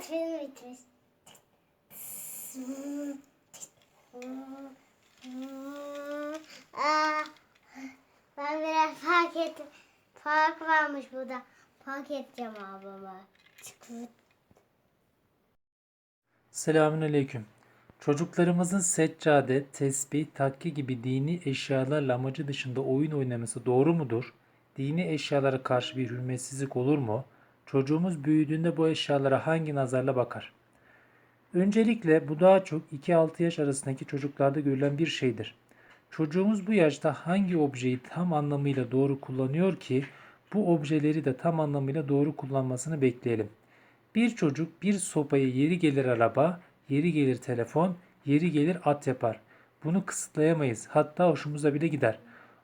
film bitmiş. Ben biraz fark. Fark varmış burada. Fark edeceğim abama. Çıkıt. Selamünaleyküm. Çocuklarımızın seccade, tesbih, takke gibi dini eşyalarla amacı dışında oyun oynaması doğru mudur? Dini eşyalara karşı bir hürmetsizlik olur mu? Çocuğumuz büyüdüğünde bu eşyalara hangi nazarla bakar? Öncelikle bu daha çok 2-6 yaş arasındaki çocuklarda görülen bir şeydir. Çocuğumuz bu yaşta hangi objeyi tam anlamıyla doğru kullanıyor ki bu objeleri de tam anlamıyla doğru kullanmasını bekleyelim. Bir çocuk bir sopayı yeri gelir araba, yeri gelir telefon, yeri gelir at yapar. Bunu kısıtlayamayız. Hatta hoşumuza bile gider.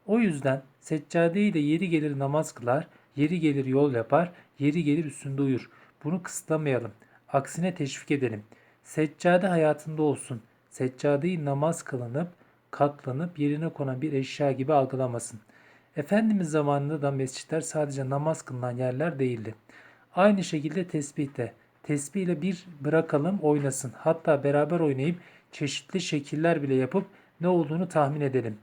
O yüzden seccadeyi de yeri gelir namaz kılar, yeri gelir yol yapar, yeri gelir üstünde uyur. Bunu kısıtlamayalım. Aksine teşvik edelim. Seccade hayatında olsun. Seccadeyi namaz kılınıp, katlanıp yerine konan bir eşya gibi algılamasın. Efendimiz zamanında da mescitler sadece namaz kılınan yerler değildi. Aynı şekilde tesbih de. Tesbih ile bir bırakalım oynasın. Hatta beraber oynayıp çeşitli şekiller bile yapıp ne olduğunu tahmin edelim.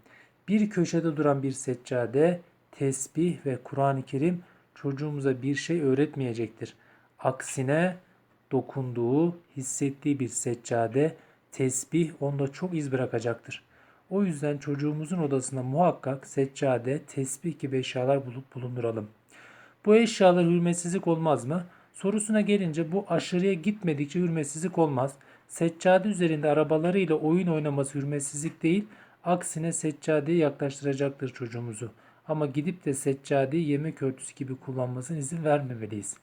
Bir köşede duran bir seccade, tesbih ve Kur'an-ı Kerim çocuğumuza bir şey öğretmeyecektir. Aksine dokunduğu, hissettiği bir seccade, tesbih onda çok iz bırakacaktır. O yüzden çocuğumuzun odasında muhakkak seccade, tesbih gibi eşyalar bulup bulunduralım. Bu eşyalar hürmetsizlik olmaz mı? Sorusuna gelince bu aşırıya gitmedikçe hürmetsizlik olmaz. Seccade üzerinde arabalarıyla oyun oynaması hürmetsizlik değil, aksine seccadeyi yaklaştıracaktır çocuğumuzu. Ama gidip de seccadeyi yemek örtüsü gibi kullanmasına izin vermemeliyiz.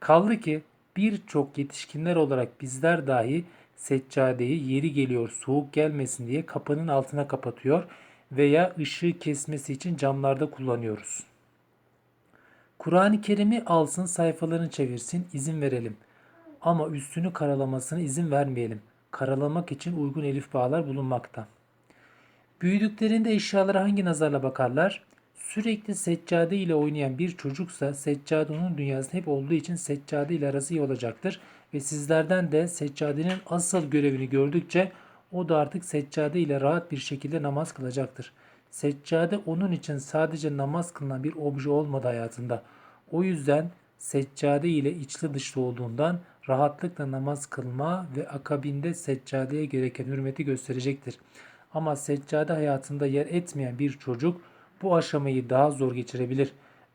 Kaldı ki birçok yetişkinler olarak bizler dahi seccadeyi yeri geliyor soğuk gelmesin diye kapının altına kapatıyor veya ışığı kesmesi için camlarda kullanıyoruz. Kur'an-ı Kerim'i alsın sayfalarını çevirsin izin verelim. Ama üstünü karalamasına izin vermeyelim. Karalamak için uygun elif bağlar bulunmakta. Büyüdüklerinde eşyalara hangi nazarla bakarlar? Sürekli seccade ile oynayan bir çocuksa seccade onun dünyasında hep olduğu için seccade ile arası iyi olacaktır. Ve sizlerden de seccadenin asıl görevini gördükçe o da artık seccade ile rahat bir şekilde namaz kılacaktır. Seccade onun için sadece namaz kılınan bir obje olmadı hayatında. O yüzden seccade ile içli dışlı olduğundan rahatlıkla namaz kılma ve akabinde seccadeye gereken hürmeti gösterecektir. Ama seccade hayatında yer etmeyen bir çocuk bu aşamayı daha zor geçirebilir.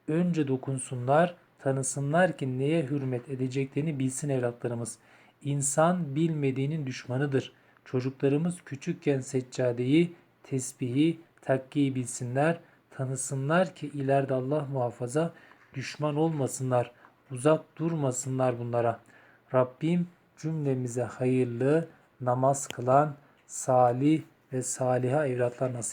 Önce dokunsunlar, tanısınlar ki neye hürmet edeceklerini bilsin evlatlarımız. İnsan bilmediğinin düşmanıdır. Çocuklarımız küçükken seccadeyi, tesbihi, takkiyi bilsinler, tanısınlar ki ileride Allah muhafaza düşman olmasınlar, uzak durmasınlar bunlara. Rabbim cümlemize hayırlı, namaz kılan, salih ve saliha evlatlar nasip